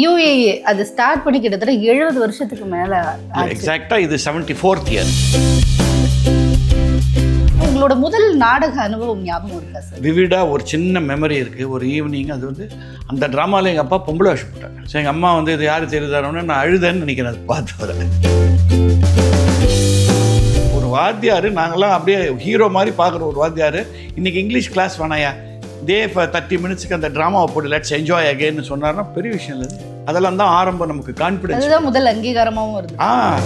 யூஏஏ அது ஸ்டார்ட் பண்ணி கிட்டத்தட்ட எழுபது வருஷத்துக்கு மேல. எக்ஸாக்டாக இது செவன்டி ஃபோர்த் இயர் உங்களோட முதல் நாடக அனுபவம் ஞாபகம் இருக்கா சார் விவிடா ஒரு சின்ன மெமரி இருக்குது ஒரு ஈவினிங் அது வந்து அந்த ட்ராமாவில் எங்கள் அப்பா பொம்பளை வேஷம் போட்டாங்க. ஸோ எங்கள் அம்மா வந்து இது யார் தெரியுதாரோன்னு நான் அழுதேன்னு நினைக்கிறேன் அது பார்த்து வர ஒரு வாத்தியார் நாங்கள்லாம் அப்படியே ஹீரோ மாதிரி பார்க்குற ஒரு வாத்தியார். இன்னைக்கு இங்கிலீஷ் கிளாஸ் வேணாயா? இதே இப்போ தேர்ட்டி மினிட்ஸ்க்கு அந்த ட்ராமாவை போட்டு லெட்ஸ் என்ஜாய் அகேன்னு சொன்னார்னா பெரிய விஷயம் இல்லை. அது. அதெல்லாம் தான் ஆரம்பம் நமக்கு கான்ஃபிடன்ஸ் அதுதான் முதல் அங்கீகாரமாவும் வருது. ஆ.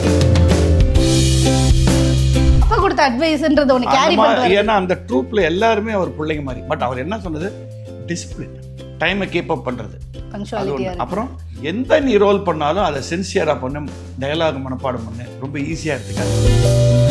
அப்பா கொடுத்த அட்வைஸ்ன்றது ஒன்று கேரி பண்ணுவாரு ஏன்னா அந்த ட்ரூப்ல எல்லாருமே அவர் பிள்ளைங்க மாதிரி. பட் அவர் என்ன சொன்னது? டிசிப்ளின் டைமை கீப் அப் ஒண்ணு. அப்புறம் எந்த நீ ரோல் பண்ணாலும் அதை சின்சியரா பண்ணு டயலாக் மனப்பாடம் பண்ணு. ரொம்ப ஈஸியா எடுத்துக்காது.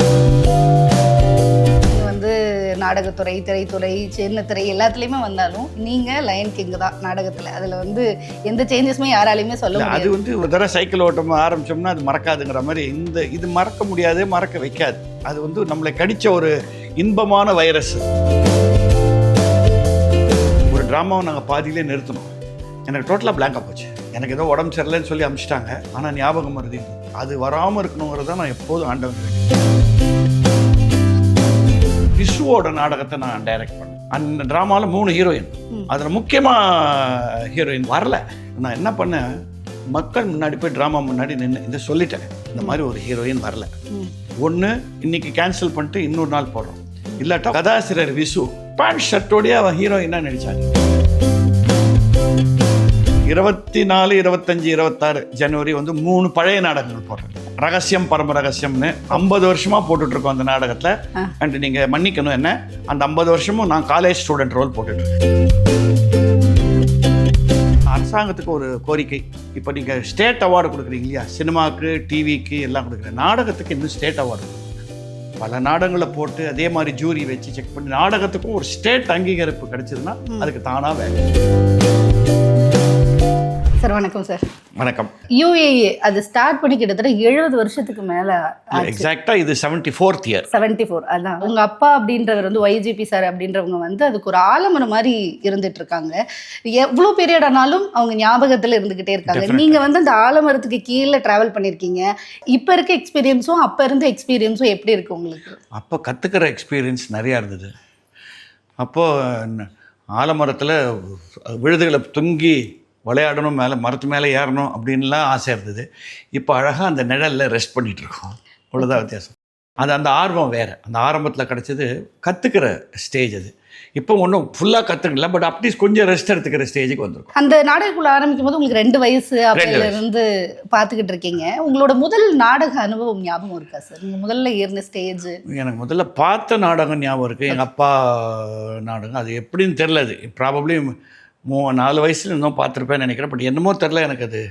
நாடகத்துறை திரைத்துறை சின்ன திரை எல்லாத்துலயுமே வந்தாலும் நீங்க லயன் கிங் தான் நாடகத்துல. அதுல வந்து எந்த சேஞ்சஸுமே யாராலையுமே சொல்ல அது வந்து ஒரு தடவை சைக்கிள் ஓட்டம் ஆரம்பிச்சோம்னா அது மறக்காதுங்கிற மாதிரி இந்த இது மறக்க முடியாது மறக்க வைக்காது. அது வந்து நம்மளை கடிச்ச ஒரு இன்பமான வைரஸ் ஒரு ட்ராமாவை நாங்கள் பாதியிலே நிறுத்தணும். எனக்கு டோட்டலாக பிளாங்காக போச்சு. எனக்கு ஏதோ உடம்பு சரியில்லைன்னு சொல்லி அனுப்பிச்சிட்டாங்க ஆனால் ஞாபகம் வருது. அது வராமல் இருக்கணுங்கிறத நான் எப்போதும் ஆண்டவன் விசுவோட நாடகத்தை நான் டைரக்ட் பண்ணேன். அந்த ட்ராமாவில் மூணு ஹீரோயின். அதில் முக்கியமாக ஹீரோயின் வரல. நான் என்ன பண்ணேன்? மக்கள் முன்னாடி போய் ட்ராமா முன்னாடி நின்று இதை சொல்லிட்டேன். இந்த மாதிரி ஒரு ஹீரோயின் வரல. ஒன்று இன்னைக்கு கேன்சல் பண்ணிட்டு இன்னொரு நாள் போடுறோம். இல்லாட்டா கதாசிரியர் விசு பேண்ட் ஷர்ட்டோடய அவன் ஹீரோயினாக நடிச்சாங்க இருபத்தி நாலு இருபத்தஞ்சு இருபத்தாறு ஜனவரி வந்து மூணு பழைய நாடகங்கள் போடுறேன் ரகசியம் பரம ரகசியம்னு ஐம்பது வருஷமா போட்டுட்டு இருக்கோம் அந்த நாடகத்தில். அண்ட் நீங்க மன்னிக்கணும் என்ன? அந்த ஐம்பது வருஷமும் நான் காலேஜ் ஸ்டூடெண்ட் ரோல் போட்டுட்டு இருக்கேன் அரசாங்கத்துக்கு ஒரு கோரிக்கை. இப்போ நீங்க ஸ்டேட் அவார்டு கொடுக்குறீங்க இல்லையா? சினிமாவுக்கு டிவிக்கு எல்லாம் கொடுக்குறேன் நாடகத்துக்கு இன்னும் ஸ்டேட் அவார்டு பல நாடகங்களை போட்டு அதே மாதிரி ஜூரி வச்சு செக் பண்ணி நாடகத்துக்கும் ஒரு ஸ்டேட் அங்கீகரிப்பு கிடைச்சதுன்னா அதுக்கு தானா வேலை. சார் வணக்கம் சார். வணக்கம். யூஏஏ அது ஸ்டார்ட் பண்ணி கிட்டத்தட்ட எழுபது வருஷத்துக்கு மேல எக்ஸாக்டா இது seventy fourth year seventy four அதான். உங்க அப்பா அப்படின்றவர் வந்து ஒய்ஜிபி சார் அப்படின்றவங்க வந்து அதுக்கு ஒரு ஆலமரம் மாதிரி இருந்துட்டு இருக்காங்க எவ்வளவு பீரியட் ஆனாலும் அவங்க ஞாபகத்துல இருந்துகிட்டே இருக்காங்க. நீங்க வந்து அந்த ஆலமரத்துக்கு கீழே டிராவல் பண்ணிருக்கீங்க. இப்ப இருக்க எக்ஸ்பீரியன்ஸும் அப்ப இருந்த எக்ஸ்பீரியன்ஸும் எப்படி இருக்கு உங்களுக்கு? அப்போ கற்றுக்கிற எக்ஸ்பீரியன்ஸ் நிறையா இருந்தது. அப்போது ஆலமரத்தில் விழுதுகளை தொங்கி விளையாடணும் மேலே மரத்து மேலே ஏறணும் அப்படின்லாம் ஆசை இருந்தது. இப்போ அழகாக அந்த நிழலில் ரெஸ்ட் பண்ணிட்டு இருக்கோம் அவ்வளோதான் வித்தியாசம். அது அந்த ஆர்வம் வேறு. அந்த ஆரம்பத்தில் கிடச்சது கற்றுக்கிற ஸ்டேஜ் அது. இப்போ ஒன்றும் ஃபுல்லாக கற்றுக்கல பட் அட்லீஸ்ட் கொஞ்சம் ரெஸ்ட் எடுத்துக்கிற ஸ்டேஜுக்கு வந்திருக்கும். அந்த நாடகக்குள்ள ஆரம்பிக்கும் போது உங்களுக்கு ரெண்டு வயசு. இருந்து பாத்துக்கிட்டு இருக்கீங்க. உங்களோட முதல் நாடக அனுபவம் ஞாபகம் இருக்கா சார்? நீங்க முதல்ல ஏறின ஸ்டேஜ் எனக்கு முதல்ல பார்த்த நாடகம் ஞாபகம் இருக்குது எங்கள் அப்பா நாடகம். அது எப்படின்னு தெரில அது. ப்ராபப்ளி மூ நாலு வயசுல இன்னும் பார்த்துருப்பேன்னு நினைக்கிறேன். பட் என்னமோ தெரில எனக்கு அது.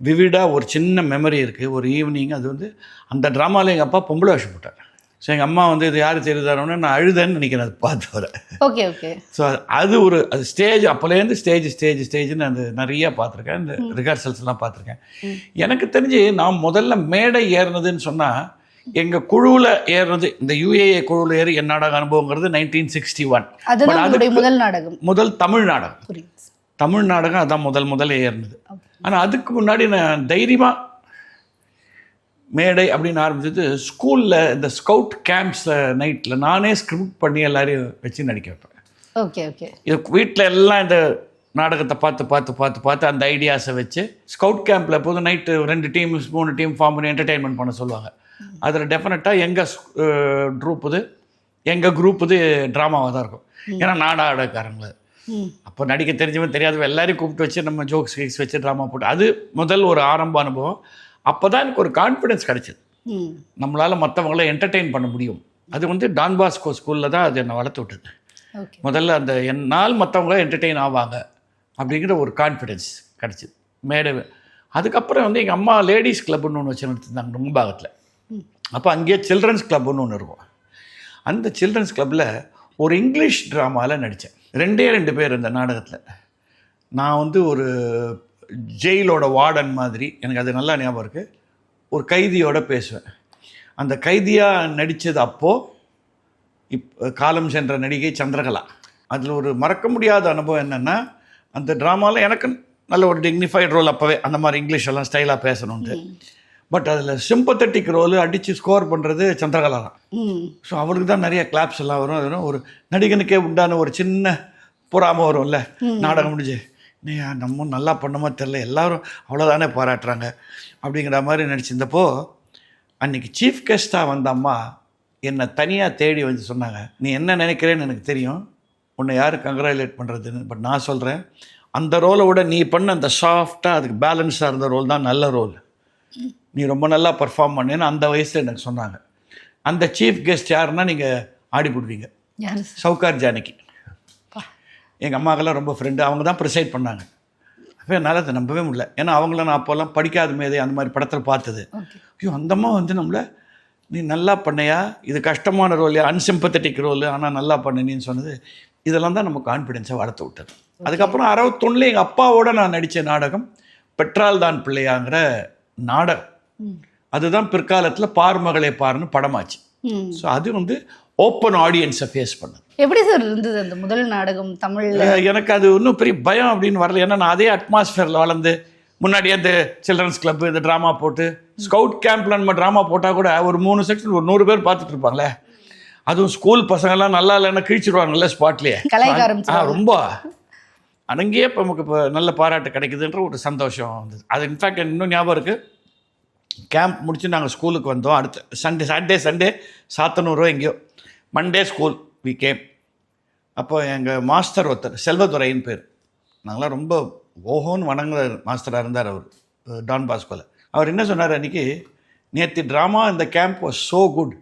விவிடாக ஒரு சின்ன மெமரி இருக்குது ஒரு ஈவினிங் அது வந்து அந்த ட்ராமாவில் எங்கள் அப்பா பொம்பளை வேஷம் போட்டார். ஸோ எங்கள் அம்மா வந்து இது யார் தெரியுதாரோன்னு நான் அழுதேன்னு நினைக்கிறேன் அது பார்த்து வர ஓகே ஓகே ஸோ அது ஒரு அது ஸ்டேஜ் அப்போலேருந்து ஸ்டேஜ் ஸ்டேஜ் ஸ்டேஜ்னு அது நிறைய பார்த்துருக்கேன். இந்த ரிஹர்சல்ஸ்லாம் பார்த்துருக்கேன். எனக்கு தெரிஞ்சு நான் முதல்ல மேடை ஏறினதுன்னு சொன்னால் எங்கள் குழுவில் ஏறுறது இந்த யுஏஏ குழுவில் ஏறி என் நாடக அனுபவங்கிறது நைன்டீன் சிக்ஸ்டி ஒன் முதல் நாடகம். முதல் தமிழ் நாடகம். தமிழ் நாடகம் அதான் முதல் முதல்ல ஏறினது. ஆனால் அதுக்கு முன்னாடி நான் தைரியமாக மேடை அப்படின்னு ஆரம்பிச்சது ஸ்கூலில் இந்த ஸ்கவுட் கேம்ப்ஸில் நைட்டில் நானே ஸ்கிரிப்ட் பண்ணி எல்லாரையும் வச்சு நடிக்க வைப்பேன். Okay okay. இது வீட்டில் எல்லாம் இந்த நாடகத்தை பார்த்து பார்த்து பார்த்து பார்த்து அந்த ஐடியாஸை வச்சு ஸ்கவுட் கேம்பில் எப்போதும் நைட்டு ரெண்டு டீம் மூணு டீம் ஃபார்ம் பண்ணி என்டர்டெயின்மெண்ட் பண்ண சொல்லுவாங்க. அதில் டெஃபினட்டாக எங்கள் ட்ரூப் இது எங்கள் குரூப் இது ட்ராமாவாக தான் இருக்கும். ஏன்னா நாடாடக்காரங்கள ம். அப்போ நடிக்க தெரிஞ்சவன் தெரியாதவன் எல்லாரையும் கூப்பிட்டு வச்சு நம்ம ஜோக்ஸ் கீக்ஸ் வச்சு ட்ராமா போட்டு அது முதல் ஒரு ஆரம்ப அனுபவம். அப்போ தான் எனக்கு ஒரு கான்ஃபிடென்ஸ் கிடைச்சிது. நம்மளால் மற்றவங்கள என்டர்டெயின் பண்ண முடியும். அது வந்து டான் பாஸ்கோ ஸ்கூலில் தான் அது என்னை வளர்த்து விட்டது. முதல்ல அந்த என்னால் மற்றவங்க என்டர்டெயின் ஆவாங்க அப்படிங்கிற ஒரு கான்ஃபிடென்ஸ் கிடச்சிது. மேடை அதுக்கப்புறம் வந்து எங்கள் அம்மா லேடிஸ் கிளப்னு ஒன்று வச்சு நடத்திருந்தாங்க மும்பாகத்தில் அப்போ அங்கேயே சில்ட்ரன்ஸ் கிளப்னு ஒன்று இருக்கும். அந்த சில்ட்ரன்ஸ் கிளப்பில் ஒரு இங்கிலீஷ் ட்ராமாவில் நடித்தேன் ரெண்டே ரெண்டு பேர் இந்த நாடகத்தில். நான் வந்து ஒரு ஜெயிலோட வார்டன் மாதிரி எனக்கு அது நல்லா ஞாபகம் இருக்குது ஒரு கைதியோட பேசுவேன். அந்த கைதியாக நடித்தது அப்போது இப் காலம் சென்ற நடிகை சந்திரகலா. அதில் ஒரு மறக்க முடியாத அனுபவம் என்னென்னா அந்த ட்ராமாவில் எனக்கு நல்ல ஒரு டிக்னிஃபைட் ரோல் அப்போவே அந்த மாதிரி இங்கிலீஷ் எல்லாம் ஸ்டைலாக பேசணுன்ட்டு பட் அதில் சிம்பத்தட்டிக் ரோல் அடித்து ஸ்கோர் பண்ணுறது சந்திரகலா தான். ஸோ அவருக்கு தான் நிறைய கிளாப்ஸ் எல்லாம் வரும். அது வரும். ஒரு நடிகனுக்கே உண்டான ஒரு சின்ன பொறாம வரும்ல. நாடகம் முடிஞ்சு நீ நம்ம நல்லா பண்ணமோ தெரில எல்லாரும் அவ்வளோதானே பாராட்டுறாங்க. அப்படிங்கிற மாதிரி நடிச்சிருந்தப்போ அன்னைக்கு சீஃப் கெஸ்ட்டாக வந்த அம்மா என்னை தனியாக தேடி வந்து சொன்னாங்க. நீ என்ன நினைக்கிறேன்னு எனக்கு தெரியும். உன்னை யார் கங்க்ராச்சுலேட் பண்ணுறதுன்னு பட் நான் சொல்கிறேன் அந்த ரோலை விட நீ பண்ண அந்த சாஃப்டாக அதுக்கு பேலன்ஸாக இருந்த ரோல் தான் நல்ல ரோல் நீ ரொம்ப நல்லா பர்ஃபார்ம் பண்ணேன்னு அந்த வயசில் எனக்கு சொன்னாங்க. அந்த சீஃப் கெஸ்ட் யாருன்னா நீங்கள் ஆடி போடுவீங்க. சவுகார் ஜானகி. எங்கள் அம்மாக்கெல்லாம் ரொம்ப ஃப்ரெண்டு அவங்க தான் ப்ரிசைட் பண்ணாங்க. அப்போ என்னால் அதை நம்பவே முடியல. ஏன்னா அவங்கள நான் அப்போல்லாம் படிக்காத மேதே அந்த மாதிரி படத்தில் பார்த்தது. ஐயோ அந்த அம்மா வந்து நம்மள நீ நல்லா பண்ணையா? இது கஷ்டமான ரோல் அன்சிம்பத்தட்டிக் ரோல் ஆனால் நல்லா பண்ணினின்னு சொன்னது. இதெல்லாம் தான் நம்ம கான்ஃபிடென்ஸை வளர்த்து விட்டது. அதுக்கப்புறம் அறுபத்தொன்னுல எங்கள் அப்பாவோட நான் நடித்த நாடகம் பெட்ரால் தான் பிள்ளையாங்கிற நாடகம். அதுதான் பிற்காலத்தில் பார் மகளே பார்னு படமாச்சு. ஸோ அது வந்து ஓப்பன் ஆடியன்ஸை ஃபேஸ் பண்ணுது. எப்படி சார் இருந்தது அந்த முதல் நாடகம் தமிழ்ல? எனக்கு அது இன்னும் பெரிய பயம் அப்படின்னு வரல. ஏன்னா நான் அதே அட்மாஸ்ஃபியரில் வளர்ந்து முன்னாடியே அந்த சில்ட்ரன்ஸ் கிளப் இந்த ட்ராமா போட்டு ஸ்கவுட் கேம்ப்ல நம்ம ட்ராமா போட்டால் கூட ஒரு மூணு செக்ஷன் ஒரு நூறு பேர் பார்த்துட்டு இருப்பாங்களே. அதுவும் ஸ்கூல் பசங்கெல்லாம் நல்லா இல்லைன்னா கிழிச்சிருவாங்கல்ல ஸ்பாட்லேயே ஆ. ரொம்ப. அங்கேயே இப்போ நமக்கு இப்போ நல்ல பாராட்டு கிடைக்குதுன்ற ஒரு சந்தோஷம் வந்தது. அது இன்ஃபேக்ட் இன்னும் ஞாபகம் இருக்குது கேம்ப் முடிச்சு நாங்கள் ஸ்கூலுக்கு வந்தோம். அடுத்த சண்டே சாட்டர்டே சண்டே சாத்தனூரோ எங்கேயோ. மண்டே ஸ்கூல் வி கேம் அப்போ எங்கள் மாஸ்டர் ஒருத்தர் செல்வதுரைன்னு பேர். நாங்களாம் ரொம்ப ஓஹோன்னு வணங்குற மாஸ்டராக இருந்தார் அவர் டான் பாஸ்கோவில் அவர் என்ன சொன்னார் அன்றைக்கி நேற்று ட்ராமா இந்த கேம்ப் வாஸ் ஸோ குட்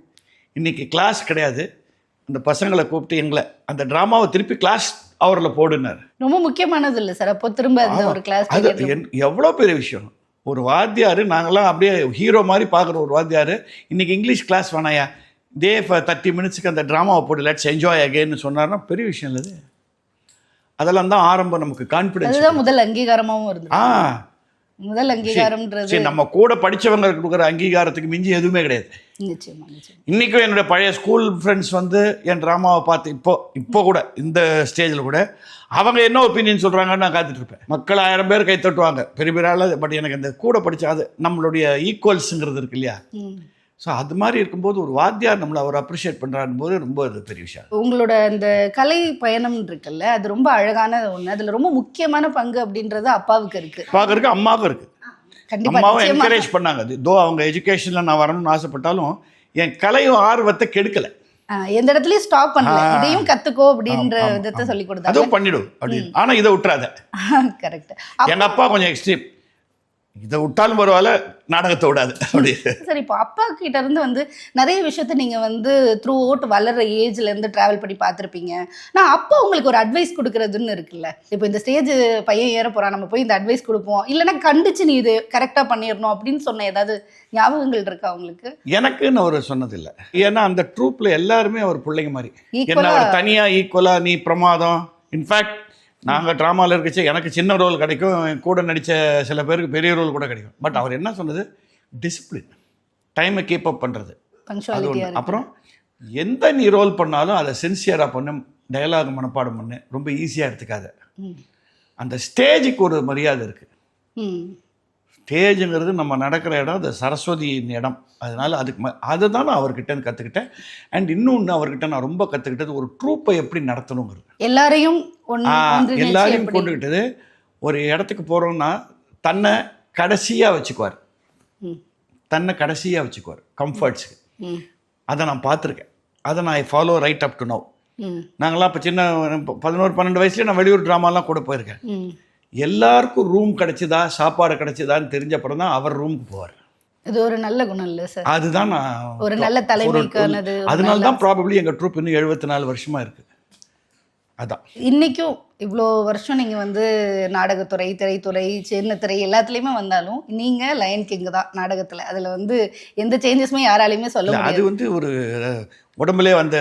இன்றைக்கி கிளாஸ் கிடையாது. அந்த பசங்களை கூப்பிட்டு எங்களை அந்த ட்ராமாவை திருப்பி கிளாஸ் அவரில் போடுனார். ரொம்ப முக்கியமானது இல்ல சார். அப்போ திரும்ப ஒரு கிளாஸ் அது என் எவ்வளோ பெரிய விஷயம். ஒரு வாத்தியார் நாங்கள்லாம் அப்படியே ஹீரோ மாதிரி பார்க்குற ஒரு வாத்தியார். இன்னைக்கு இங்கிலீஷ் கிளாஸ் வேணாயா? டே தேர்ட்டி மினிட்ஸுக்கு அந்த ட்ராமாவை போட்டு லெட்ஸ் என்ஜாய் அகேன்னு சொன்னார்னா பெரிய விஷயம் இல்லை அது அதெல்லாம் தான் ஆரம்பம் நமக்கு கான்ஃபிடென்ஸ் முதல் அங்கீகாரமாவும் இருந்தது. ஆ. முதல் அங்கீகாரம்ன்றது நம்ம கூட படிச்சவங்க கொடுக்குற அங்கீகாரத்துக்கு மிஞ்சி எதுவுமே கிடையாது. இன்றைக்கும் என்னுடைய பழைய ஸ்கூல் ஃப்ரெண்ட்ஸ் வந்து என் ட்ராமாவை பார்த்து இப்போ இப்போ கூட இந்த ஸ்டேஜில் கூட அவங்க என்ன ஒப்பீனியன் சொல்கிறாங்கன்னு நான் காத்துட்டு இருப்பேன். மக்கள் ஆயிரம் பேர் கை தட்டுவாங்க. பெரிய பெரிய ஆள் பட் எனக்கு இந்த கூட படிச்ச அது நம்மளுடைய ஈக்குவல்ஸுங்கிறது இருக்கு இல்லையா. ஸோ அது மாதிரி இருக்கும்போது ஒரு வாத்தியார் நம்மளை அவர் அப்ரிஷியேட் பண்ணுறான் போது ரொம்ப பெரிய விஷயம். உங்களோட அந்த கலை பயணம் இருக்குல்ல அது ரொம்ப அழகான ஒண்ணு. அதுல ரொம்ப முக்கியமான பங்கு அப்படின்றது அப்பாவுக்கு இருக்கு. பார்க்கறதுக்கு அம்மாவுக்கும் இருக்குது கண்டிப்பா அம்மாவும் நிச்சயமா என்கரேஜ் பண்ணாங்க. அது தோ அவங்க எஜுகேஷனில் நான் வரணும்னு ஆசைப்பட்டாலும் என் கலையும் ஆர்வத்தை கெடுக்கலை. எந்த இடத்துலயும் ஸ்டாப் பண்ணல. இதையும் கத்துக்கோ அப்படின்ற விதத்தை சொல்லி கொடுத்தாங்க. அதுவும் பண்ணிடும் அப்படின்னு ஆனால் இதை விட்டுறாத. கரெக்ட் எங்கள் அப்பா கொஞ்சம் எக்ஸ்ட்ரீம் இதை விட்டாலும் பரவாயில்ல நாடகத்தை விடாது. அப்படி. சரி இப்போ அப்பா கிட்ட இருந்து வந்து நிறைய விஷயத்த நீங்க வந்து த்ரூ அவுட் வளர்ற ஏஜ்ல இருந்து டிராவல் பண்ணி பார்த்துருப்பீங்க. நான் அப்பா உங்களுக்கு ஒரு அட்வைஸ் கொடுக்கறதுன்னு இருக்குல்ல. இப்போ இந்த ஸ்டேஜ் பையன் ஏற போறான் நம்ம போய் இந்த அட்வைஸ் கொடுப்போம். இல்லைன்னா கண்டிச்சு நீ இது கரெக்டா பண்ணிடணும் அப்படின்னு சொன்ன ஏதாவது ஞாபகங்கள் இருக்கா உங்களுக்கு? எனக்குன்னு அவர் சொன்னதில்லை. ஏன்னா அந்த ட்ரூப்பில் எல்லாருமே அவர் பிள்ளைங்க மாதிரி. என்ன அவர் தனியாக ஈக்குவலாக நீ பிரமாதம்? இன்ஃபேக்ட் நாங்கள் ட்ராமாவில் இருக்கச்சு எனக்கு சின்ன ரோல் கிடைக்கும் கூட நடித்த சில பேருக்கு பெரிய ரோல் கூட கிடைக்கும். பட் அவர் என்ன சொன்னது? டிசிப்ளின் டைமை கீப் அப் பண்ணுறது அது ஒன்று அப்புறம் எந்த நீ ரோல் பண்ணாலும் அதை சின்சியராக பண்ணு டயலாக் மனப்பாடம் பண்ணு ரொம்ப ஈஸியாக எடுத்துக்காத. அந்த ஸ்டேஜுக்கு ஒரு மரியாதை இருக்குது ஸ்டேஜுங்கிறது நம்ம நடக்கிற இடம் அது சரஸ்வதியின் இடம். அதனால அதுக்கு ம அதுதான் நான் அவர்கிட்ட கற்றுக்கிட்டேன் அண்ட் இன்னொன்று அவர்கிட்ட நான் ரொம்ப கற்றுக்கிட்டது ஒரு ட்ரூப்பை எப்படி நடத்தணுங்கிறது. எல்லாரையும் எல்லாரையும் எப்படி? கொண்டுக்கிட்டது ஒரு இடத்துக்கு போகிறோம்னா தன்னை கடைசியாக வச்சுக்குவார். தன்னை கடைசியாக வச்சுக்குவார் கம்ஃபர்ட்ஸுக்கு அதை நான் பார்த்துருக்கேன். அதை நான் follow right up to now நாங்களாம் இப்போ சின்ன பதினோரு பன்னெண்டு வயசுல நான் வெளியூர் ட்ராமாலாம் கூட போயிருக்கேன். எல்லாருக்கும் ரூம் கிடைச்சதா சாப்பாடு கிடைச்சதான்னு தெரிஞ்ச அப்புறம் தான் அவர் ரூமுக்கு போவார். இது ஒரு நல்ல குணம் இல்லை சார்? அதுதான் நான் ஒரு நல்ல தலைமைக்கானது அதனால தான் ப்ராபப்ளி எங்கள் ட்ரூப் இன்னும் எழுபத்தி நாலு வருஷமா இருக்கு. அதான். இன்னைக்கும் இவ்வளோ வருஷம் நீங்க வந்து நாடகத்துறை திரைத்துறை சின்ன திரை எல்லாத்துலேயுமே வந்தாலும் நீங்க லயன் கிங் தான் நாடகத்துல. அதுல வந்து எந்த சேஞ்சஸுமே யாராலையுமே சொல்ல அது வந்து ஒரு உடம்புலே வந்த.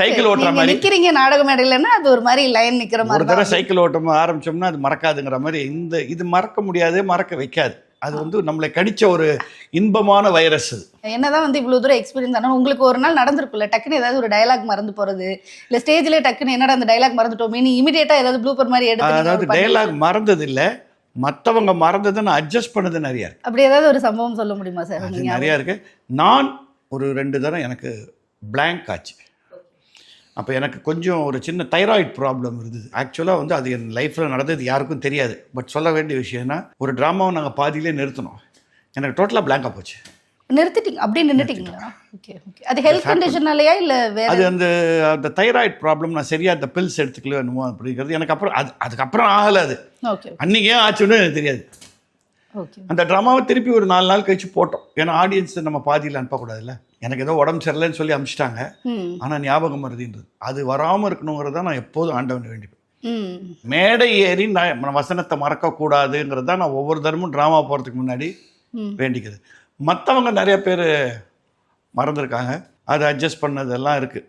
சைக்கிள் ஓட்டுற மாதிரி. நிக்கிறீங்க நாடக மேடையிலன்னா அது ஒரு மாதிரி லைன் நிக்கிற ஒரு மாதிரி தடவை தான் சைக்கிள் ஓட்டம் ஆரம்பிச்சோம்னா அது மறக்காதுங்கிற மாதிரி இந்த இது மறக்க முடியாது மறக்க வைக்காது. அது வந்து நம்மளை கடிச்ச ஒரு இன்பமான வைரஸ் என்னதான் வந்து இவ்வளவு தூரம் எக்ஸ்பீரியன்ஸ் ஆனாலும் உங்களுக்கு ஒரு நாள் நடந்திருக்குல்ல டக்குன்னு ஏதாவது ஒரு டயலாக் மறந்து போறது இல்ல ஸ்டேஜ்லயே டக்குன்னு என்னடா அந்த டயலாக் மறந்துட்டோமே நீ இமிடியேட்டா ஏதாவது ப்ளூப்பர் மாதிரி எடுத்து அதாவது டயலாக் மறந்தது இல்லை மற்றவங்க மறந்ததை நான் அட்ஜஸ்ட் பண்ணது நிறையா இருக்கு. அப்படி ஏதாவது ஒரு சம்பவம் சொல்ல முடியுமா சார்? நிறையா இருக்கு. நான் ஒரு ரெண்டு தரம் எனக்கு blank ஆச்சு. அப்போ எனக்கு கொஞ்சம் ஒரு சின்ன தைராய்டு ப்ராப்ளம் இருந்தது. ஆக்சுவலாக வந்து அது என் லைஃப்பில் நடந்தது யாருக்கும் தெரியாது. பட் சொல்ல வேண்டிய விஷயம்னா ஒரு ட்ராமாவை நாங்கள் பாதியிலே நிறுத்தினோம். எனக்கு டோட்டலாக blank-ஆ போச்சு. நிறுத்திட்டீங்க? அப்படியே நின்றுட்டீங்களா ஓகே ஓகே அது ஹெல்த் கண்டிஷனாலயா இல்ல வேற? அது அந்த அந்த தைராய்டு ப்ராப்ளம் நான் சரியாக அந்த பில்ஸ் எடுத்துக்கல என்னமோ அப்படிங்கிறது எனக்கு அப்புறம் அது அதுக்கப்புறம் ஆகலை அது. ஓகே அன்றைக்கி ஏன் ஆச்சுன்னு எனக்கு தெரியாது. அந்த ட்ராமாவை திருப்பி ஒரு நாலு நாள் கழிச்சு போட்டோம். ஏன்னா ஆடியன்ஸ் நம்ம பாதியில் அனுப்பக்கூடாதுல்ல? எனக்கு ஏதோ உடம்பு சரியில்லைன்னு சொல்லி அனுப்பிச்சிட்டாங்க ம். ஆனால் ஞாபகம் மருதின்றது அது வராமல் இருக்கணுங்கிறத நான் எப்போதும் ஆண்டவன் வேண்டிப்பேன். மேடை ஏறி நான் வசனத்தை மறக்கக்கூடாதுங்கிறது தான் நான் ஒவ்வொரு தரமும் ட்ராமா போகிறதுக்கு முன்னாடி ம். வேண்டிக்கிறது. மற்றவங்க நிறைய பேர் மறந்துருக்காங்க. அதை அட்ஜஸ்ட் பண்ணதெல்லாம் இருக்குது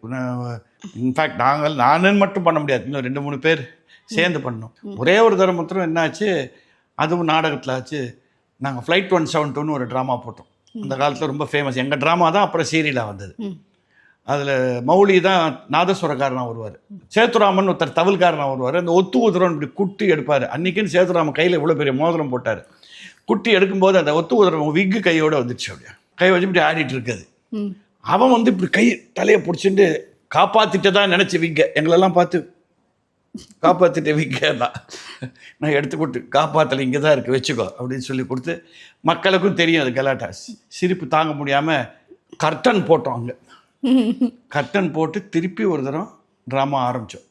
இன்ஃபேக்ட் நாங்கள் நானுன்னு மட்டும் பண்ண முடியாது. இன்னும் ரெண்டு மூணு பேர் சேர்ந்து பண்ணோம் ஒரே ஒரு தரம் மாத்திரம் என்னாச்சு? அதுவும் நாடகத்தில் ஆச்சு. நாங்கள் ஃப்ளைட் ஒன் செவன் டூன்னு ஒரு ட்ராமா போட்டோம். அந்த காலத்தில் ரொம்ப ஃபேமஸ் எங்கள் ட்ராமா தான் அப்புறம் சீரியலாக வந்தது. அதில் மௌலி தான் நாதஸ்வரக்காரனாக வருவார். சேத்துராமன் ஒருத்தர் தவில்காரனாக வருவார். அந்த ஒத்து உதிரம் இப்படி குட்டி எடுப்பார். அன்றைக்கின்னு சேத்துராமன் கையில் இவ்வளோ பெரிய மோதிரம் போட்டார். குட்டி எடுக்கும்போது அந்த ஒத்து உதிரம் விக்கு கையோட வந்துடுச்சு அப்படியே. கை வச்சு இப்படி ஆடிட்டு இருக்குது. அவன் வந்து இப்படி கை தலையை பிடிச்சிட்டு காப்பாற்றிட்டதா நினச்சி விங்க. எங்களெல்லாம் பார்த்து காப்பாற்றிட்ட விங்க தான் நான் எடுத்து கொடுத்து காப்பாற்றலை இங்கே தான் இருக்குது வச்சுக்கோ அப்படின்னு சொல்லி கொடுத்து மக்களுக்கும் தெரியும் அது கலாட்டா. சி- சிரிப்பு தாங்க முடியாமல் கர்டன் போட்டோம் அங்கே. கர்டன் போட்டு திருப்பி ஒரு தரம் ட்ராமா ஆரம்பித்தோம்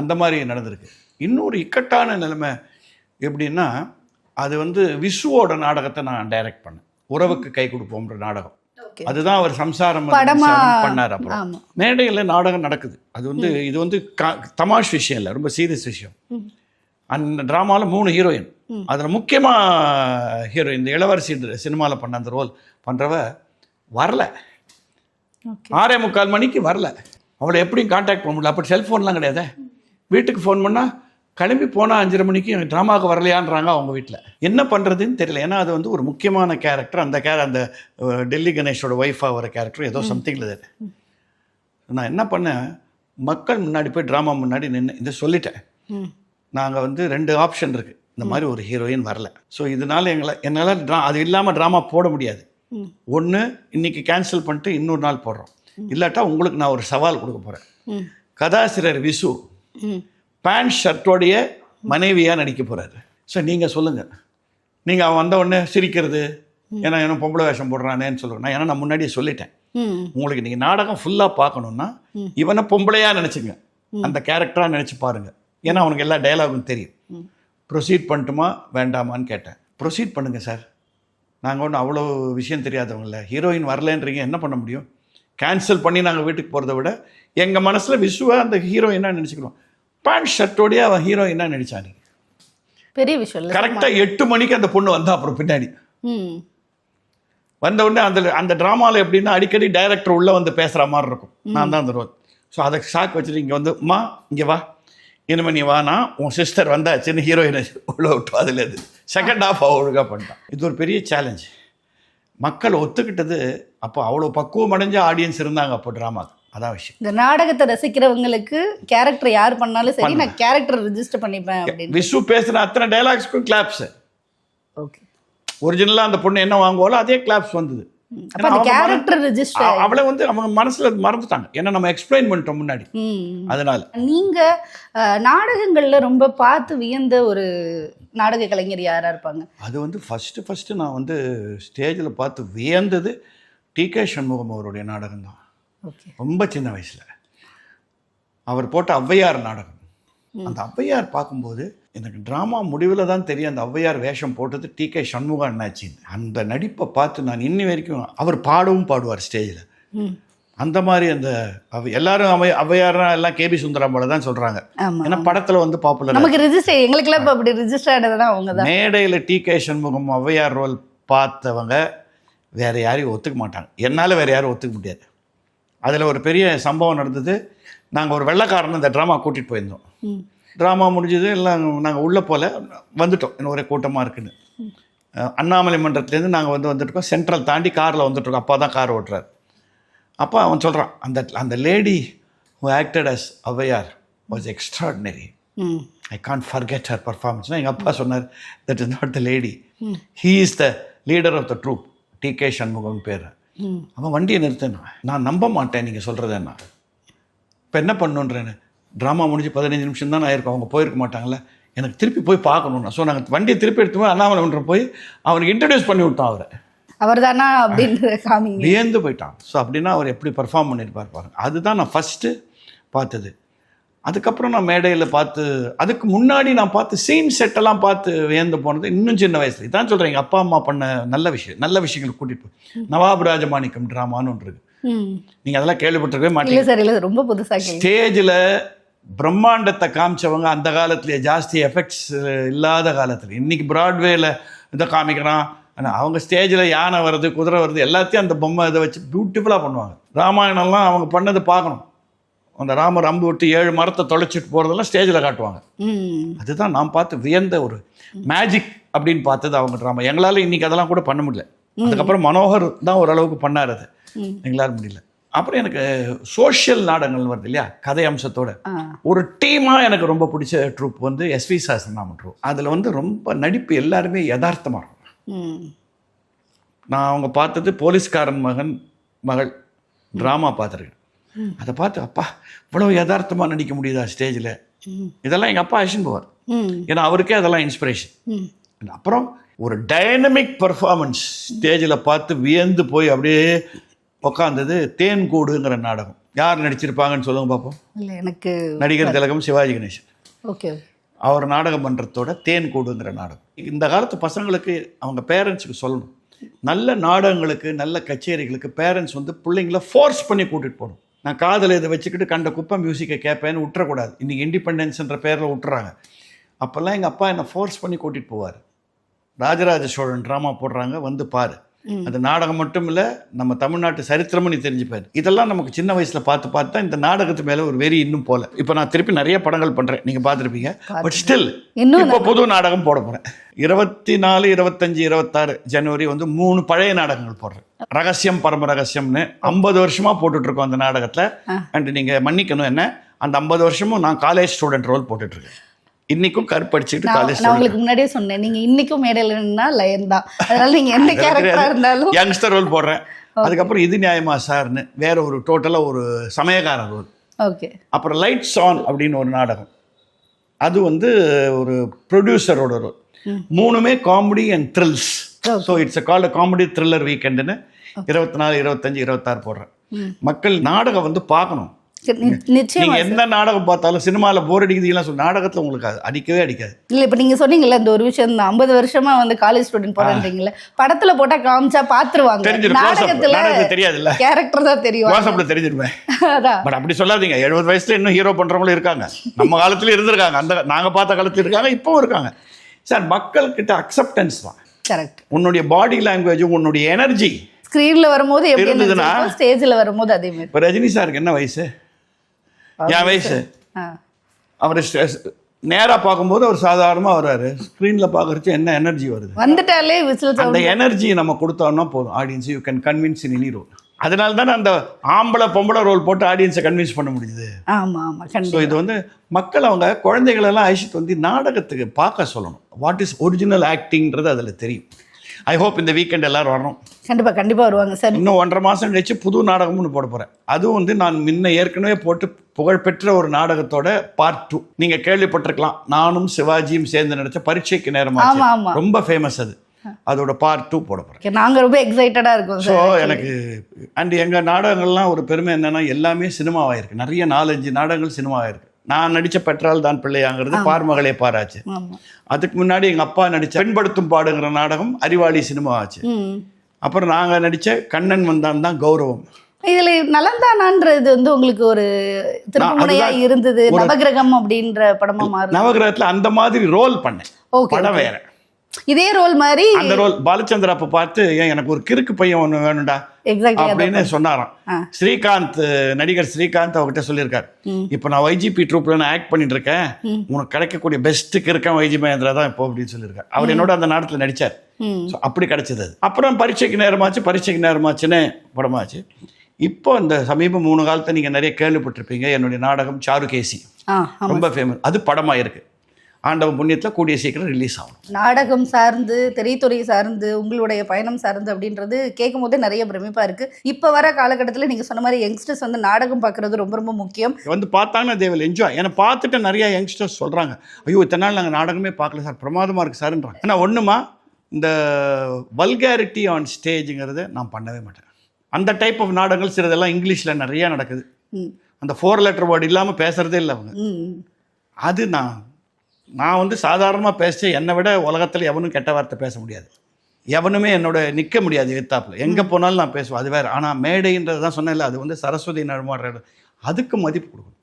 அந்த மாதிரி நடந்திருக்கு. இன்னொரு இக்கட்டான நிலைமை எப்படின்னா அது வந்து விசுவோட நாடகத்தை நான் டைரக்ட் பண்ணேன். உறவுக்கு கை கொடுப்போம்ன்ற நாடகம். அதுதான் அவர் சம்சாரம் பண்ணார் அப்புறம். மேடையில் நாடகம் நடக்குது. அது வந்து இது வந்து தமாஷ் விஷயம் இல்லை ரொம்ப சீரியஸ் விஷயம். அந்த ட்ராமாவில் மூணு ஹீரோயின். அதில் முக்கியமாக ஹீரோயின் இந்த இளவரசி சினிமாவில் பண்ண அந்த ரோல் பண்ணுறவ வரல. ஆறே முக்கால் மணிக்கு வரல. அவளை எப்படியும் காண்டாக்ட் பண்ண முடியல. அப்போ செல்ஃபோன்லாம் கிடையாதே? வீட்டுக்கு ஃபோன் பண்ணால் கிளம்பி போனால் அஞ்சரை மணிக்கு எனக்கு ட்ராமாவுக்கு வரலையான்றாங்க அவங்க வீட்டில் என்ன பண்ணுறதுன்னு தெரியல. ஏன்னா அது வந்து ஒரு முக்கியமான கேரக்டர் அந்த கேர அந்த டெல்லி கணேஷோட ஒய்ஃபாக வர கேரக்டர் ஏதோ சம்திங்கில் அது. நான் என்ன பண்ணேன்? மக்கள் முன்னாடி போய் ட்ராமா முன்னாடி நின்று இதை சொல்லிட்டேன். நாங்கள் வந்து ரெண்டு ஆப்ஷன் இருக்குது இந்த மாதிரி ஒரு ஹீரோயின் வரல. ஸோ இதனால எங்களை என்னால் ட்ரா அது இல்லாமல் ட்ராமா போட முடியாது. ஒன்று இன்னைக்கு கேன்சல் பண்ணிட்டு இன்னொரு நாள் போடுறோம். இல்லாட்டா உங்களுக்கு நான் ஒரு சவால் கொடுக்க போகிறேன் கதாசிரியர் விசு பேண்ட் ஷர்ட்டோடைய மனைவியாக நடிக்க போகிறாரு ஸோ நீங்கள் சொல்லுங்கள் நீங்கள் அவன் வந்த உடனே சிரிக்கிறது ஏன்னா என்ன பொம்பளை வேஷம் போடுறானேன்னு சொல்லுவேன் நான் ஏன்னா நான் முன்னாடியே சொல்லிட்டேன். உங்களுக்கு நீங்கள் நாடகம் ஃபுல்லாக பார்க்கணுன்னா. இவனை பொம்பளையாக நினச்சிங்க. அந்த கேரக்டராக நினச்சி பாருங்க. ஏன்னா அவனுக்கு எல்லா டயலாகும் தெரியும். ப்ரொசீட் பண்ணட்டுமா வேண்டாமான்னு கேட்டேன். ப்ரொசீட் பண்ணுங்க சார் நாங்கள் ஒன்றும் அவ்வளோ விஷயம் தெரியாதவங்கள ஹீரோயின் வரலன்றீங்க என்ன பண்ண முடியும்? கேன்சல் பண்ணி நாங்கள் வீட்டுக்கு போகிறத விட எங்கள் மனசில் விசுவை அந்த ஹீரோயினாக நினச்சிக்கிறோம் பேண்ட் ஷர்ட்டோடய அவன் ஹீரோயினாக நடிச்சானி பெரிய விஷயம் கரெக்டாக எட்டு மணிக்கு அந்த பொண்ணு வந்தா அப்புறம் பின்னாடி. ம். வந்த உடனே அந்த அந்த ட்ராமாவில் எப்படின்னா அடிக்கடி டைரக்டர் உள்ளே வந்து பேசுகிற மாதிரி இருக்கும். நான் தான் அந்த ரோல் ஸோ அதை ஷாக் வச்சுட்டு இங்கே வந்து அம்மா இங்கே வா. இனிமே நீ வானா உன் சிஸ்டர் வந்தாச்சுன்னு ஹீரோயினை உள்ள விட்டு அதில் இது செகண்ட் ஹாஃப் ஒழுங்காக பண்ணிட்டான். இது ஒரு பெரிய சேலஞ்ச் மக்கள் ஒத்துக்கிட்டது அப்போ அவ்வளோ பக்குவம் அடைஞ்ச ஆடியன்ஸ் இருந்தாங்க அப்போ ட்ராமாக்கு அதான் விஷயம். இந்த நாடகத்தை ரசிக்கிறவங்களுக்கு கேரக்டர் யார் பண்ணாலும் சரி நான் கேரக்டர் ரெஜிஸ்டர் பண்ணிப்பேன் அப்படின்னு. விசு பேசுகிற அத்தனை டைலாக்ஸ்க்கும் கிளாப்ஸு ஓகே ஒரிஜினலாக அந்த பொண்ணு என்ன வாங்குவாலோ அதே கிளாப்ஸ் வந்தது. அவளை வந்து அவங்க மனசுல மறந்துட்டாங்க. ஏன்னா நம்ம எக்ஸ்பிளைன் பண்ணிட்டோம் முன்னாடி. அதனால. நீங்க நாடகங்கள்ல ரொம்ப பார்த்து வியந்த ஒரு நாடக கலைஞர் யாரா இருப்பாங்க? அது வந்து ஃபஸ்ட்டு ஃபஸ்ட்டு நான் வந்து ஸ்டேஜில் பார்த்து வியந்தது டி கே சண்முகம் அவருடைய நாடகம் தான் ரொம்ப சின்ன வயசில். அவர் போட்ட ஔவையார் நாடகம். அந்த ஔவையார் பார்க்கும்போது எனக்கு ட்ராமா முடிவில் தான் தெரியும். அந்த ஔவையார் வேஷம் போட்டது டி கே சண்முகம் அண்ணாச்சின்னு அந்த நடிப்பை பார்த்து நான் இன்னி வரைக்கும் அவர் பாடவும் பாடுவார் ஸ்டேஜில் அந்த மாதிரி அந்த அவ எல்லாரும் அவை ஔவையார்னா எல்லாம் கேபி சுந்தரம் போல தான் சொல்கிறாங்க ஏன்னா படத்தில் வந்து பாப்புலர் நமக்கு ரெஜிஸ்டர் எங்களுக்குலாம் இப்போ அப்படி ரெஜிஸ்டர் ஆனதுதான் அவங்க தான் மேடையில் T K Shanmugam Avvaiyar role பார்த்தவங்க வேற யாரையும் ஒத்துக்க மாட்டாங்க. என்னால் வேற யாரும் ஒத்துக்க முடியாது. அதில் ஒரு பெரிய சம்பவம் நடந்தது. நாங்கள் ஒரு வெள்ளைக்காரன் இந்த ட்ராமா கூட்டிகிட்டு போயிருந்தோம். ட்ராமா முடிஞ்சது எல்லாம் நாங்கள் உள்ளே போல வந்துட்டோம். இன்னும் ஒரே கூட்டமாக இருக்குன்னு. அண்ணாமலை மன்றத்துலேருந்து நாங்கள் வந்து வந்துட்டுருக்கோம். சென்ட்ரல் தாண்டி காரில் வந்துட்டுருக்கோம். அப்பா தான் கார் ஓட்டுறாரு. அப்போ அவன் சொல்கிறான் அந்த அந்த lady who acted as Avvaiyar was extraordinary I can't forget her பர்ஃபார்மன்ஸ்னால் எங்கள் அப்பா சொன்னார் that is not the lady he is the leader of the troupe T K Shanmugam பேர். அவன் வண்டியை நிறுத்தணும் நான் நம்ப மாட்டேன் நீங்கள் சொல்கிறதேன்னா இப்போ என்ன பண்ணுன்றேன்னு? ட்ராமா முடிஞ்சு பதினஞ்சு நிமிஷம் தான் ஆயிருக்கும். அவங்க போயிருக்க மாட்டாங்கல்ல? எனக்கு திருப்பி போய் பார்க்கணும்னா. ஸோ நாங்கள் வண்டியை திருப்பி எடுத்து போய் அண்ணாமலை போய் அவனுக்கு இன்ட்ரடியூஸ் பண்ணி விட்டோம் அவரை. அவர் தானா அப்படின்ற காமிங்க. வியந்து போயிட்டான். ஸோ அப்படின்னா அவர் எப்படி பர்ஃபார்ம் பண்ணியிருப்பார் பாருங்க. அதுதான் நான் ஃபஸ்ட்டு பார்த்தது. அதுக்கப்புறம் நான் மேடையில் பார்த்து அதுக்கு முன்னாடி நான் பார்த்து சீன் செட்டெல்லாம் பார்த்து வியந்து போனது இன்னும் சின்ன வயசுல. இதான் சொல்கிறேன் எங்கள் அப்பா அம்மா பண்ண நல்ல விஷயம் நல்ல விஷயங்களை கூட்டிகிட்டு நவாப் ராஜமாணிக்கம் ட்ராமான்னு ஒன்று இருக்கு. நீங்கள் அதெல்லாம் கேள்விப்பட்டிருக்கவே மாட்டீங்க. இல்ல சார் இல்ல ரொம்ப புதுசா கேள்வி. ஸ்டேஜில் பிரம்மாண்டத்தை காமிச்சவங்க அந்த காலத்துலேயே ஜாஸ்தி எஃபெக்ட்ஸ் இல்லாத காலத்தில். இன்னைக்கு பிராட்வேல இதை காமிக்கிறான். ஆனால் அவங்க ஸ்டேஜில் யானை வருது குதிரை வருது எல்லாத்தையும் அந்த பொம்மை இதை வச்சு பியூட்டிஃபுல்லாக பண்ணுவாங்க. ராமாயணம்லாம் அவங்க பண்ணது பார்க்கணும். அந்த ராமர் அம்பு விட்டு ஏழு மரத்தை தொலைச்சிட்டு போகிறதெல்லாம் ஸ்டேஜில் காட்டுவாங்க. அதுதான் நான் பார்த்து வியந்த ஒரு மேஜிக் அப்படின்னு பார்த்தது அவங்க ட்ராமா எங்களால் இன்னைக்கு அதெல்லாம் கூட பண்ண முடியல. அதுக்கப்புறம் மனோகர் தான் ஓரளவுக்கு பண்ணார் அது. எங்களால் முடியல. அப்புறம் எனக்கு சோஷியல் நாடகங்கள் வருது இல்லையா? கதை அம்சத்தோட. ஒரு டீமாக எனக்கு ரொம்ப பிடிச்ச ட்ரூப் வந்து எஸ்வி சாஸ்திரநாமன் ட்ரூப் அதில் வந்து ரொம்ப நடிப்பு எல்லாருமே யதார்த்தமாக இருக்கும். நான் அவங்க பார்த்தது போலீஸ்காரன் மகன் மகள் ட்ராமா பார்த்துருக்கேன். அதை பார்த்து அப்பா இவ்வளோ யதார்த்தமாக நடிக்க முடியுதா ஸ்டேஜில்? இதெல்லாம் எங்கள் அப்பா அழிச்சுன்னு போவார். ஏன்னா அவருக்கே அதெல்லாம் இன்ஸ்பிரேஷன் அப்புறம் ஒரு டைனமிக் பர்ஃபார்மன்ஸ் ஸ்டேஜில் பார்த்து வியந்து போய் அப்படியே உக்காந்தது தேன்கூடுங்கிற நாடகம். யார் நடிச்சிருப்பாங்கன்னு சொல்லுங்க பார்ப்போம் இல்ல எனக்கு நடிகர் திலகம் சிவாஜி கணேசன். ஓகே. அவர் நாடகம் பண்ணுறதோட தேன் கூடுங்கிற நாடகம். இந்த காலத்து பசங்களுக்கு அவங்க பேரண்ட்ஸுக்கு சொல்லணும். நல்ல நாடகங்களுக்கு நல்ல கச்சேரிகளுக்கு பேரண்ட்ஸ் வந்து பிள்ளைங்கள ஃபோர்ஸ் பண்ணி கூட்டிகிட்டு போகணும். நான் காதில் இதை வச்சுக்கிட்டு கண்ட குப்பை மியூசிக்கை கேட்பேன்னு விட்டுறக்கூடாது இன்றைக்கி இண்டிபெண்டன்ஸ்ன்ற பேரில் விட்டுறாங்க அப்போல்லாம் எங்கள் அப்பா என்னை ஃபோர்ஸ் பண்ணி கூட்டிகிட்டு போவார். ராஜராஜ சோழன் ட்ராமா போடுறாங்க வந்து பாரு. அது நாடகம் மட்டும் இல்லை நம்ம தமிழ்நாட்டு சரித்திரமும் நீ தெரிஞ்சுப்பாரு. இதெல்லாம் நமக்கு சின்ன வயசுல பார்த்து பார்த்து தான் இந்த நாடகத்து மேல ஒரு வெறி இன்னும் போல. இப்போ நான் திருப்பி நிறைய படங்கள் பண்றேன். நீங்க பார்த்துருப்பீங்க. பட் ஸ்டில் இன்னும் இப்போ புது நாடகம் போட போறேன். இருபத்தி நாலு இருபத்தஞ்சு இருபத்தாறு ஜனவரி வந்து மூணு பழைய நாடகங்கள் போடுறேன். ரகசியம் பரம ரகசியம்னு ஐம்பது வருஷமா போட்டுட்டு இருக்கோம் அந்த நாடகத்துல. அண்ட் நீங்க மன்னிக்கணும் என்ன? அந்த ஐம்பது வருஷமும் நான் காலேஜ் ஸ்டூடெண்ட் ரோல் போட்டுட்டு இருக்கேன் இன்னைக்கும் கருப்படிச்சுட்டு காலேஜ் நான் உங்களுக்கு முன்னாடியே சொன்னேன். நீங்க இன்னைக்கும் மேடையில நின்னா லயன் தான். அதனால நீங்க எந்த கேரக்டரா இருந்தாலும் யங்ஸ்டர் ரோல் போடுறேன். அதுக்கப்புறம் இது நியாயமா சார்னு வேற ஒரு டோட்டலாக ஒரு சமயக்காரன் ரோல் ஓகே அப்புறம் லைட்ஸ் ஆன் அப்படின்னு ஒரு நாடகம். அது வந்து ஒரு ப்ரொடியூசரோட ரோல் மூணுமே comedy and thrills so it's a called comedy thriller வீக்கெண்டுன்னு இருபத்தி நாலு இருபத்தஞ்சு இருபத்தாறு போடுறேன். மக்கள் நாடகம் வந்து பார்க்கணும். நிச்சயமா நீங்கள் எந்த நாடகம் பார்த்தாலும் சினிமாவில் போர் அடிக்குதுலாம் சொல்லி நாடகத்தில் உங்களுக்கு அடிக்கவே அடிக்காது. இல்ல இப்ப நீங்க சொன்னீங்கல்ல இந்த ஒரு விஷயம் இந்த ஐம்பது வருஷமா வந்து காலேஜ் ஸ்டூடெண்ட் போறேன்றீங்கல்ல படத்துல போட்டா காமிச்சா up. நாடகத்துல தெரியாதுல்ல. கேரக்டர் தான் தெரியும். வாட்ஸ்அப்பில் தெரிஞ்சிருவேன் அதான். பட் அப்படி சொல்லாதீங்க எழுபது வயசுல இன்னும் ஹீரோ பண்றவங்களும் இருக்காங்க. நம்ம காலத்துல இருந்திருக்காங்க அந்த நாங்க பார்த்த காலத்துல இருக்காங்க இப்பவும் இருக்காங்க. சார் மக்கள்கிட்ட அக்செப்டன்ஸ் தான். கரெக்ட் உன்னுடைய பாடி லாங்குவேஜ் உன்னுடைய எனர்ஜி ஸ்கிரீன்ல வரும்போது எப்படி இருந்ததுன்னா? ஸ்டேஜ்ல வரும்போது அதே மாதிரி. இப்போ ரஜினி சாருக்கு என்ன வயசு? என் வயசு. அவர் நேரா பார்க்கும்போது அவர் சாதாரணமா வர்றாரு. ஸ்க்ரீன்ல பார்க்கறச்சு என்ன எனர்ஜி வருது? வந்துட்டாலே அந்த எனர்ஜியை நம்ம கொடுத்தோம்னா போதும். Audience you can convince in any role அதனால தானே அந்த ஆம்பளை பொம்பளை ரோல் போட்டு ஆடியன்ஸை கன்வின்ஸ் பண்ண முடியுது. ஆமா ஆமா. ஸோ இது வந்து மக்கள் அவங்க குழந்தைகளெல்லாம் அழைச்சிட்டு வந்து நாடகத்துக்கு பார்க்க சொல்லணும். வாட் இஸ் ஒரிஜினல் ஆக்டிங்கிறது அதில் தெரியும். ஐ ஹோப் இந்த வீக்கெண்ட் எல்லாரும் வரணும் கண்டிப்பா கண்டிப்பா வருவாங்க சார். இன்னும் ஒன்றரை மாதம் கழிச்சு புது நாடகம்னு போட போகிறேன் அதுவும் வந்து நான் முன்ன ஏற்கனவே போட்டு புகழ்பெற்ற ஒரு நாடகத்தோட பார்ட் டூ நீங்கள் கேள்விப்பட்டிருக்கலாம். நானும் சிவாஜியும் சேர்ந்து நடிச்ச பரீட்சைக்கு ஆமா. ரொம்ப ஃபேமஸ் அது. அதோட பார்ட் டூ போட போகிறேன் Okay, நாங்க ரொம்ப எக்ஸைட்டடா இருக்கோம் ஸோ எனக்கு அண்ட் எங்கள் நாடகங்கள்லாம் ஒரு பெருமை என்னன்னா எல்லாமே சினிமாவாயிருக்கு நிறைய நாலஞ்சு நாடகங்கள் சினிமாவாயிருக்கு நான் நடித்த பெற்றால் தான் பிள்ளையாங்கிறது பார்மகளே பாராச்சு. அதுக்கு முன்னாடி எங்கள் அப்பா நடித்த பெண்படுத்தும் பாடுங்கிற நாடகம் அறிவாளி சினிமா ஆச்சு. அப்புறம் நாங்கள் நடித்த கண்ணன் வந்தான் தான் கௌரவம். இதுல நலந்தானான்றது வந்து உங்களுக்கு ஒரு திருப்புமுனையா இருந்தது நவகிரகம் அப்படின்ற படமா மாறுது. நவகிரகத்தில் அந்த மாதிரி ரோல் பண்ணேன். படம் வேற. இதே ரோல் மாதிரி அந்த ரோல் பாலச்சந்திர அப்ப பார்த்து ஏன் எனக்கு ஒரு கிறுக்கு பையன் ஒன்று வேணும்டா அப்படின்னு சொன்னாராம். ஸ்ரீகாந்த் நடிகர் ஸ்ரீகாந்த் அவர்கிட்ட சொல்லியிருக்காரு. இப்போ நான் வைஜிபி ட்ரூப்ல நான் ஆக்ட் பண்ணிட்டு இருக்கேன். உனக்கு கிடைக்கக்கூடிய பெஸ்ட்டுக்கு இருக்கேன் வைஜி மகேந்திரா தான் இப்போ அப்படின்னு சொல்லியிருக்காரு. அவர் என்னோட அந்த நாடகத்தில் நடிச்சார். அப்படி கிடைச்சது அது. அப்புறம் பரீட்சைக்கு நேரமாச்சு பரீட்சைக்கு நேரமாச்சுன்னு படமாச்சு. இப்போ இந்த சமீப மூணு காலத்தை நீங்கள் நிறைய கேள்விப்பட்டிருப்பீங்க என்னுடைய நாடகம் சாருகேசி. ரொம்ப ஃபேமஸ் அது படமாக இருக்கு ஆண்டவன் புண்ணியத்தில் கூடிய சீக்கிரம் ரிலீஸ் ஆகணும். நாடகம் சார்ந்து திரைத்துறை சார்ந்து உங்களுடைய பயணம் சார்ந்து அப்படின்றது கேட்கும் போதே நிறைய பிரமிப்பா இருக்கு. இப்ப வர காலகட்டத்தில் நீங்க சொன்ன மாதிரி யங்ஸ்டர்ஸ் வந்து நாடகம் பார்க்கறது ரொம்ப ரொம்ப முக்கியம். வந்து பார்த்தாங்கன்னா தே வில் என்ஜாய் ஏன்னா பார்த்துட்டு நிறைய யங்ஸ்டர்ஸ் சொல்கிறாங்க ஐயோ இத்தனை நாள் நாங்கள் நாடகமே பார்க்கல சார். பிரமாதமாக இருக்குது சார்ன்றாங்க. ஏன்னா ஒன்றுமா இந்த வல்காரிட்டி ஆன் ஸ்டேஜுங்கிறத நான் பண்ணவே மாட்டேன். அந்த டைப் ஆஃப் நாடகங்கள் சிலதெல்லாம் இங்கிலீஷில் நிறையா நடக்குது. அந்த ஃபோர் லெட்டர் வேர்டு இல்லாமல் பேசுகிறதே இல்லை அவங்க. அது நான் நான் வந்து சாதாரணமாக பேச என்னை விட உலகத்தில் எவனும் கெட்ட வார்த்தை பேச முடியாது. எவனுமே என்னோட நிற்க முடியாது எத்தாப்பில் எங்கே போனாலும் நான் பேசுவேன். அது வேறு. ஆனால் மேடைன்றது தான் சொன்னேன்ல அது வந்து சரஸ்வதி நடமாடுற. அதுக்கு மதிப்பு கொடுக்கணும்.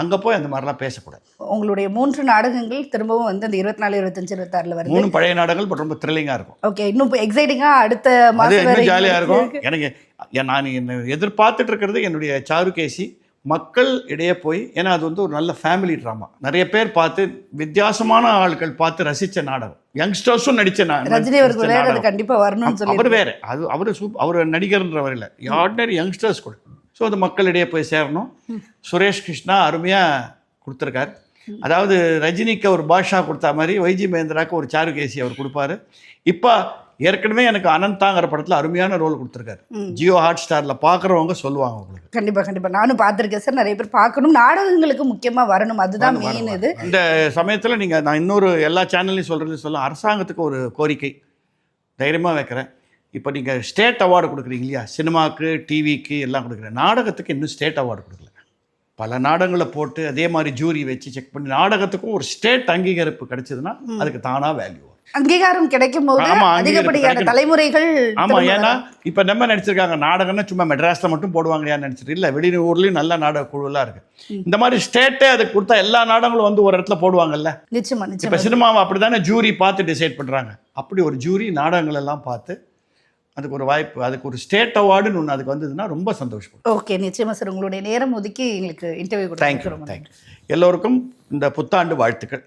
அங்கே போய் அந்த மாதிரிலாம் பேசக்கூடாது. உங்களுடைய மூன்று நாடகங்கள் திரும்பவும் வந்து அந்த இருபத்தி நாலு இருபத்தஞ்சு இருபத்தாறுல வருது. மூணு பழைய நாடகங்கள் பட் ரொம்ப த்ரில்லிங்காக இருக்கும். ஓகே இன்னும் எக்ஸைட்டிங்கா அடுத்த இன்னும் ஜாலியாக இருக்கும் இருக்கு. எனக்கு நான் என்ன எதிர்பார்த்துட்டு இருக்கிறது என்னுடைய சாருகேசி மக்கள் இடையே போய் ஏன்னா அது வந்து ஒரு நல்ல ஃபேமிலி ட்ராமா நிறைய பேர் பார்த்து வித்தியாசமான ஆட்கள் பார்த்து ரசித்த நாடகம். யங்ஸ்டர்ஸும் நடித்த ரஜினி அவர்கள் விளையாடுறது கண்டிப்பா வரணும்னு சொல்லி அவர் வேற. அது அவர் சூப் அவர் நடிகர்ன்றவர் இல்லை ஆர்டினரி யங்ஸ்டர்ஸ் கூட. ஸோ அது மக்களிடையே போய் சேரணும். சுரேஷ் கிருஷ்ணா அருமையாக கொடுத்துருக்காரு. அதாவது ரஜினிக்கு ஒரு பாஷா கொடுத்தா மாதிரி வைஜி மகேந்திராக்கு ஒரு சாருகேசி அவர் கொடுப்பாரு. இப்போ ஏற்கனவே எனக்கு அனந்தாங்கிற படத்தில் அருமையான ரோல் கொடுத்துருக்காரு. ஜியோ ஹாட் ஸ்டாரில் பார்க்குறவங்க சொல்லுவாங்க உங்களுக்கு. கண்டிப்பா கண்டிப்பா. நானும் பார்த்திருக்கேன் சார். நிறைய பேர் பார்க்கணும். நாடகங்களுக்கு முக்கியமா வரணும். அதுதான் மெயின் இது. இந்த சமயத்தில் நீங்கள் நான் இன்னொரு எல்லா சேனல்லையும் சொல்கிறது சொல்ல அரசாங்கத்துக்கு ஒரு கோரிக்கை. தைரியமாக வைக்கிறேன். இப்போ நீங்கள் ஸ்டேட் அவார்டு கொடுக்குறீங்க இல்லையா? சினிமாவுக்கு டிவிக்கு எல்லாம் கொடுக்குறேன் நாடகத்துக்கு இன்னும் ஸ்டேட் அவார்டு கொடுக்கல. பல நாடகங்களை போட்டு அதே மாதிரி ஜூரி வச்சு செக் பண்ணி நாடகத்துக்கும் ஒரு ஸ்டேட் அங்கீகரிப்பு கிடைச்சதுன்னா அதுக்கு தானாக வேல்யூ அங்கீகாரம் கிடைக்கும் போது ஆமா, அதிகப்படியான. தலைமுறைகள் திரும்ப ஏன்னா இப்போ நம்ம நடிச்சிருக்காங்க நாடகம்னா சும்மா மெட்ராஸில் மட்டும் போடுவாங்கயா நினச்சிட்டு இல்லை வெளியூர்லேயும் நல்ல நாடக குழுவெல்லாம் இருக்குது இந்த மாதிரி ஸ்டேட்டே அதுக்கு கொடுத்தா எல்லா நாடகங்களும் வந்து ஒரு இடத்துல போடுவாங்கல்ல? நிச்சயமா இப்போ சினிமாவை அப்படி தானே ஜூரி பார்த்து டிசைட் பண்ணுறாங்க அப்படி ஒரு ஜூரி நாடகங்கள் எல்லாம் பார்த்து அதுக்கு ஒரு வாய்ப்பு அதுக்கு ஒரு ஸ்டேட் அவார்டுன்னு ஒன்று அதுக்கு வந்ததுன்னா ரொம்ப சந்தோஷப்படும். ஓகே நிச்சயமா சார் உங்களுடைய நேரம் ஒதுக்கி எங்களுக்கு இன்டர்வியூ தேங்க்யூ தேங்க்யூ எல்லோருக்கும் இந்த புத்தாண்டு வாழ்த்துக்கள்.